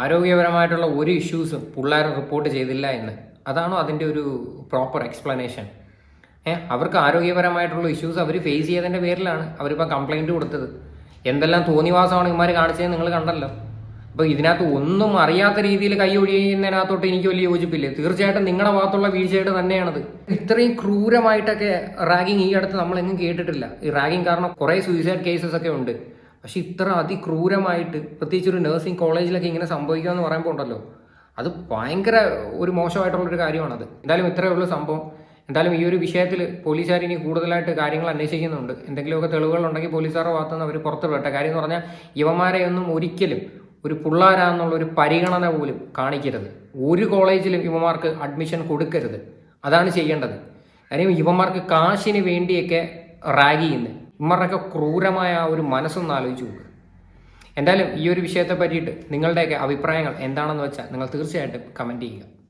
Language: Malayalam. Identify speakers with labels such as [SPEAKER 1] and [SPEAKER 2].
[SPEAKER 1] ആരോഗ്യപരമായിട്ടുള്ള ഒരു ഇഷ്യൂസും പിള്ളേർ റിപ്പോർട്ട് ചെയ്തില്ല എന്ന്. അതാണോ അതിന്റെ ഒരു പ്രോപ്പർ എക്സ്പ്ലനേഷൻ അവർക്ക് ആരോഗ്യപരമായിട്ടുള്ള ഇഷ്യൂസ് അവർ ഫേസ് ചെയ്തതിന്റെ പേരിലാണ് അവരിപ്പോൾ കംപ്ലൈന്റ് കൊടുത്തത്. എന്തെല്ലാം തോന്നിവാസമാണ് ഇമാർ കാണിച്ചത് നിങ്ങൾ കണ്ടല്ലോ. അപ്പോൾ ഇതിനകത്ത് ഒന്നും അറിയാത്ത രീതിയിൽ കൈ ഒഴിയുന്നതിനകത്തോട്ട് എനിക്ക് വലിയ യോജിപ്പില്ലേ. തീർച്ചയായിട്ടും നിങ്ങളുടെ ഭാഗത്തുള്ള വീഴ്ചയുടെ തന്നെയാണത്. ഇത്രയും ക്രൂരമായിട്ടൊക്കെ റാഗിങ് ഈ അടുത്ത് നമ്മളെങ്ങും കേട്ടിട്ടില്ല. ഈ റാഗിങ് കാരണം കുറേ സൂയിസൈഡ് കേസസ് ഒക്കെ ഉണ്ട്. പക്ഷെ ഇത്ര അതിക്രൂരമായിട്ട് പ്രത്യേകിച്ച് ഒരു നഴ്സിംഗ് കോളേജിലൊക്കെ ഇങ്ങനെ സംഭവിക്കുക എന്ന് പറയുമ്പോൾ ഉണ്ടല്ലോ. അത് ഭയങ്കര ഒരു മോശമായിട്ടുള്ളൊരു കാര്യമാണത്. എന്തായാലും ഇത്രയേ ഉള്ളൂ സംഭവം. എന്തായാലും ഈ ഒരു വിഷയത്തിൽ പോലീസുകാർ ഇനി കൂടുതലായിട്ട് കാര്യങ്ങൾ അന്വേഷിക്കുന്നുണ്ട്. എന്തെങ്കിലുമൊക്കെ തെളിവുകൾ ഉണ്ടെങ്കിൽ പോലീസുകാരുടെ ഭാഗത്തുനിന്ന് അവർ പുറത്തു വിടട്ടെ കാര്യം എന്ന് പറഞ്ഞാൽ യുവമാരെയൊന്നും ഒരിക്കലും ഒരു പുള്ളാരാന്നുള്ള ഒരു പരിഗണന പോലും കാണിക്കരുത്. ഒരു കോളേജിലും യുവമാർക്ക് അഡ്മിഷൻ കൊടുക്കരുത്. അതാണ് ചെയ്യേണ്ടത്. കാര്യം യുവമാർക്ക് കാശിന് വേണ്ടിയൊക്കെ റാഗ് ചെയ്യുന്നത് ഇവന്മാരുടെയൊക്കെ ക്രൂരമായ ഒരു മനസ്സൊന്ന് ആലോചിച്ച് നോക്കുക എന്തായാലും ഈ ഒരു വിഷയത്തെ പറ്റിയിട്ട് നിങ്ങളുടെയൊക്കെ അഭിപ്രായങ്ങൾ എന്താണെന്ന് വെച്ചാൽ നിങ്ങൾ തീർച്ചയായിട്ടും കമന്റ് ചെയ്യുക.